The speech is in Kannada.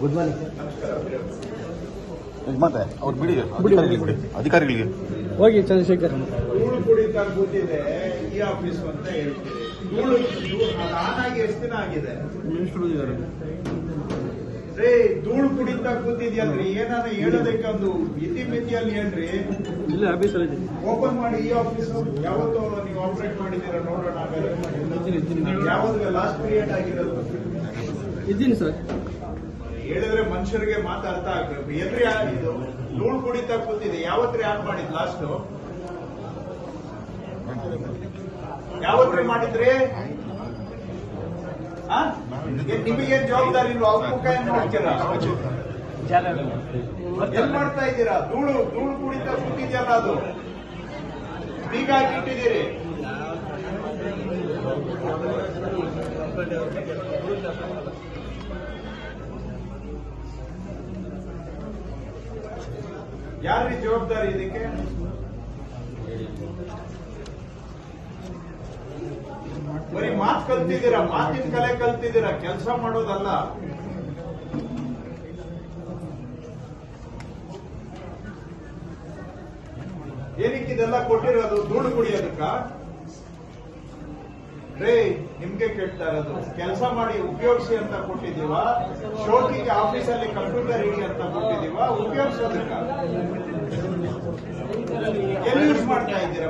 ಗುಡ್ ಮಾರ್ನಿಂಗ್ ಮತ್ತೆ ಅವ್ರು ಬಿಡಿ ಅಧಿಕಾರಿಗಳಿಗೆ. ಬಿಡಿ ಅಧಿಕಾರಿಗಳಿಗೆ ಹೋಗಿ ಚಂದ್ರಶೇಖರ್. ಈ ಆಫೀಸ್ ಅಂತ ಹೇಳ್ತೀರಿ ಧೂಳು ಎಷ್ಟು ದಿನ ಆಗಿದೆ ರೇ ಧೂಳು ಕುಡಿತಾ ಕೂತಿದ್ಯಲ್ರಿ ಏನಾನ ಹೇಳೋದಕ್ಕೆ ಒಂದು ಇತಿ ಮಿತಿಯಲ್ಲಿ ಹೇಳ್ರಿ. ಇಲ್ಲ ಆಫೀಸ್ ಓಪನ್ ಮಾಡಿ ಈ ಆಫೀಸ್ ಯಾವತ್ತು ನೀವು ಆಪರೇಟ್ ಮಾಡಿದ್ದೀರಾ ನೋಡೋಣ ಯಾವ್ದು ಲಾಸ್ಟ್ ಪೀರಿಯಡ್ ಆಗಿರೋದು. ಇದ್ದೀನಿ ಸರ್. ಹೇಳಿದ್ರೆ ಮನುಷ್ಯರಿಗೆ ಮಾತಾಡ್ತಾ ಆಗ್ಬೇಕು. ಎಲ್ರಿ ಇದು? ಧೂಳು ಕುಡಿತಾ ಕೂತಿದೆ ಯಾವತ್ರಿ ಆನ್ ಮಾಡಿದ್ ಲಾಸ್ಟ್ ಯಾವತ್ರಿ ಮಾಡಿದ್ರಿ? ನಿಮಗೇನ್ ಜವಾಬ್ದಾರಿ ಇಲ್ವಾ? ಅವ್ರ ಮುಖ ಏನ್ ನೋಡ್ತೀರಾ? ಎಲ್ ಮಾಡ್ತಾ ಇದ್ದೀರಾ? ಧೂಳು ಧೂಳು ಕುಡಿತ ಕೂತಿದ್ಯಲ್ಲ ಅದು. ಬೀಗ ಹಾಕಿಟ್ಟಿದ್ದೀರಿ ಯಾರ್ರಿ ಜವಾಬ್ದಾರಿ ಇದಕ್ಕೆ? ಮಾತು ಕಲ್ತಿದ್ದೀರಾ? ಮಾತಿನ ಕಲೆ ಕಲ್ತಿದ್ದೀರಾ? ಕೆಲಸ ಮಾಡೋದಲ್ಲ. ಏನಕ್ಕೆ ಇದೆಲ್ಲ ಕೊಟ್ಟಿರೋದು? ಧೂಳು ಕುಡಿಯೋದಕ್ಕ? ರೇ, ನಿಮ್ಗೆ ಕೇಳ್ತಾ ಇರೋದು. ಕೆಲಸ ಮಾಡಿ ಉಪಯೋಗಿಸಿ ಅಂತ ಕೊಟ್ಟಿದೀವ ಶೋಕಿಗೆ ಆಫೀಸಲ್ಲಿ ಕಂಪ್ಯೂಟರ್ ಇಡಿ ಅಂತ ಕೊಟ್ಟಿದೀವ ಉಪಯೋಗಿಸೋದಕ್ಕ ಎಲ್ಲಿ ಯೂಸ್ ಮಾಡ್ತಾ ಇದ್ದೀರಾ